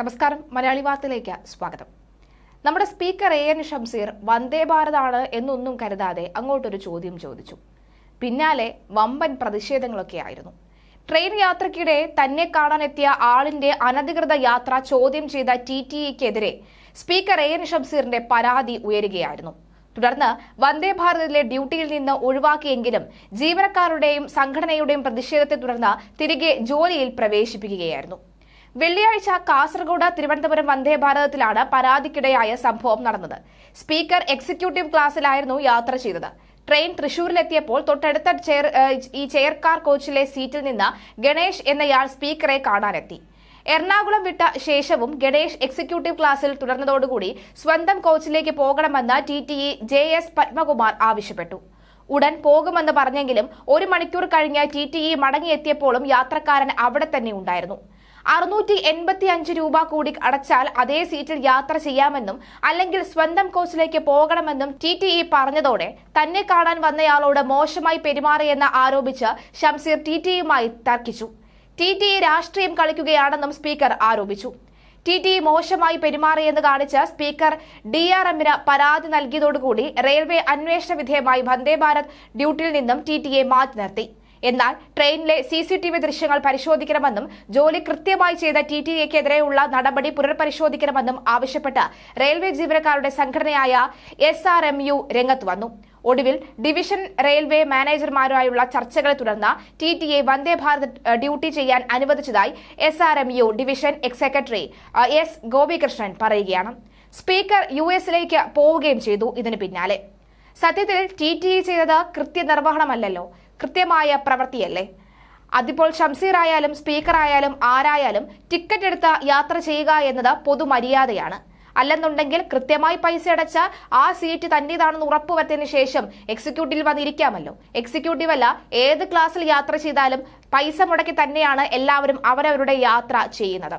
നമസ്കാരം. മലയാളി വാർത്തയിലേക്ക് സ്വാഗതം. നമ്മുടെ speaker A N Shamseer Vande ഭാരതാണ് എന്നൊന്നും കരുതാതെ അങ്ങോട്ടൊരു ചോദ്യം ചോദിച്ചു. പിന്നാലെ വമ്പൻ പ്രതിഷേധങ്ങളൊക്കെ ആയിരുന്നു. ട്രെയിൻ യാത്രയ്ക്കിടെ തന്നെ കാണാനെത്തിയ ആളിന്റെ അനധികൃത യാത്ര ചോദ്യം ചെയ്ത ടി ടി ഇക്കെതിരെ സ്പീക്കർ എ എൻ ഷംസീറിന്റെ പരാതി ഉയരുകയായിരുന്നു. തുടർന്ന് വന്ദേ ഭാരതിലെ ഡ്യൂട്ടിയിൽ നിന്ന് ഒഴിവാക്കിയെങ്കിലും ജീവനക്കാരുടെയും സംഘടനയുടെയും പ്രതിഷേധത്തെ തുടർന്ന് തിരികെ ജോലിയിൽ പ്രവേശിപ്പിക്കുകയായിരുന്നു. വെള്ളിയാഴ്ച കാസർഗോഡ് തിരുവനന്തപുരം വന്ദേ ഭാരതത്തിലാണ് പരാതിക്കിടയായ സംഭവം നടന്നത്. സ്പീക്കർ എക്സിക്യൂട്ടീവ് ക്ലാസ്സിലായിരുന്നു യാത്ര ചെയ്തത്. ട്രെയിൻ തൃശൂരിലെത്തിയപ്പോൾ തൊട്ടടുത്ത ചെയർ ഈ ചെയർകാർ കോച്ചിലെ സീറ്റിൽ നിന്ന് ഗണേഷ് എന്നയാൾ സ്പീക്കറെ കാണാനെത്തി. എറണാകുളം വിട്ട ശേഷവും ഗണേഷ് എക്സിക്യൂട്ടീവ് ക്ലാസ്സിൽ തുടർന്നതോടുകൂടി സ്വന്തം കോച്ചിലേക്ക് പോകണമെന്ന് T T E J S Padmakumar ആവശ്യപ്പെട്ടു. ഉടൻ പോകുമെന്ന് പറഞ്ഞെങ്കിലും ഒരു മണിക്കൂർ കഴിഞ്ഞ് ടി ടി ഇ മടങ്ങിയെത്തിയപ്പോഴും യാത്രക്കാരൻ അവിടെ തന്നെ ഉണ്ടായിരുന്നു. അറുന്നൂറ്റി എൺപത്തി അഞ്ച് രൂപ കൂടി അടച്ചാൽ അതേ സീറ്റിൽ യാത്ര ചെയ്യാമെന്നും അല്ലെങ്കിൽ സ്വന്തം കോച്ചിലേക്ക് പോകണമെന്നും ടി ടി ഇ പറഞ്ഞതോടെ തന്നെ കാണാൻ വന്നയാളോട് മോശമായി പെരുമാറിയെന്ന് ആരോപിച്ച് ഷംസീർ ടി ടി ഇയുമായി തർക്കിച്ചു. ടി ടി ഇ രാഷ്ട്രീയം കളിക്കുകയാണെന്നും സ്പീക്കർ ആരോപിച്ചു. ടി ടി ഇ മോശമായി പെരുമാറിയെന്ന് കാണിച്ച് സ്പീക്കർ ഡി ആർ എമ്മിന് പരാതി നൽകിയതോടുകൂടി റെയിൽവേ അന്വേഷണ വിധേയമായി വന്ദേ ഭാരത് ഡ്യൂട്ടിയിൽ നിന്നും ടി എ മാറ്റി നിർത്തി. എന്നാൽ ട്രെയിനിലെ സി സി ടി വി ദൃശ്യങ്ങൾ പരിശോധിക്കണമെന്നും ജോലി കൃത്യമായി ചെയ്ത ടി ടി എക്കെതിരെയുള്ള നടപടി പുനർപരിശോധിക്കണമെന്നും ആവശ്യപ്പെട്ട് റെയിൽവേ ജീവനക്കാരുടെ സംഘടനയായ എസ് ആർ എം യു രംഗത്ത് വന്നു. ഒടുവിൽ ഡിവിഷൻ റെയിൽവേ മാനേജർമാരുമായുള്ള ചർച്ചകളെ തുടർന്ന് T T A Vande Bharat duty ചെയ്യാൻ അനുവദിച്ചതായി S R M U division ex secretary S Gopikrishnan പറയുകയാണ്. സ്പീക്കർ യു എസിലേക്ക് പോവുകയും ചെയ്തു ഇതിന് പിന്നാലെ. സത്യത്തിൽ ടി ടി ചെയ്തത് കൃത്യനിർവഹണമല്ലല്ലോ. കൃത്യമായ പ്രവൃത്തിയല്ലേ? അതിപ്പോൾ ഷംസീറായാലും സ്പീക്കറായാലും ആരായാലും ടിക്കറ്റ് എടുത്ത് യാത്ര ചെയ്യുക എന്നത് പൊതുമര്യാദയാണ്. അല്ലെന്നുണ്ടെങ്കിൽ കൃത്യമായി പൈസ അടച്ച ആ സീറ്റ് തന്റേതാണെന്ന് ഉറപ്പുവരുത്തിയതിനു ശേഷം എക്സിക്യൂട്ടീവ് വന്നിരിക്കാമല്ലോ. എക്സിക്യൂട്ടീവ് അല്ല ഏത് ക്ലാസ്സിൽ യാത്ര ചെയ്താലും പൈസ മുടക്കി തന്നെയാണ് എല്ലാവരും അവരവരുടെ യാത്ര ചെയ്യുന്നത്.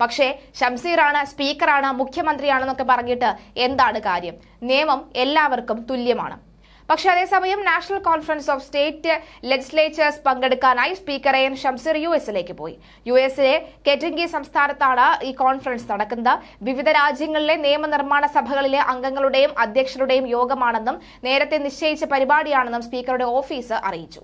പക്ഷേ ഷംസീറാണ് സ്പീക്കറാണ് മുഖ്യമന്ത്രിയാണെന്നൊക്കെ പറഞ്ഞിട്ട് എന്താണ് കാര്യം? നിയമം എല്ലാവർക്കും തുല്യമാണ്. പക്ഷേ അതേസമയം national conference of state legislatures പങ്കെടുക്കാനായി സ്പീക്കർ എൻ ഷംസീർ യു എസിലേക്ക് പോയി. യു എസിലെ കെറ്റിംഗി സംസ്ഥാനത്താണ് ഈ കോൺഫറൻസ് നടക്കുന്നത്. വിവിധ രാജ്യങ്ങളിലെ നിയമനിർമ്മാണ സഭകളിലെ അംഗങ്ങളുടെയും അധ്യക്ഷരുടെയും യോഗമാണെന്നും നേരത്തെ നിശ്ചയിച്ച പരിപാടിയാണെന്നും സ്പീക്കറുടെ ഓഫീസ് അറിയിച്ചു.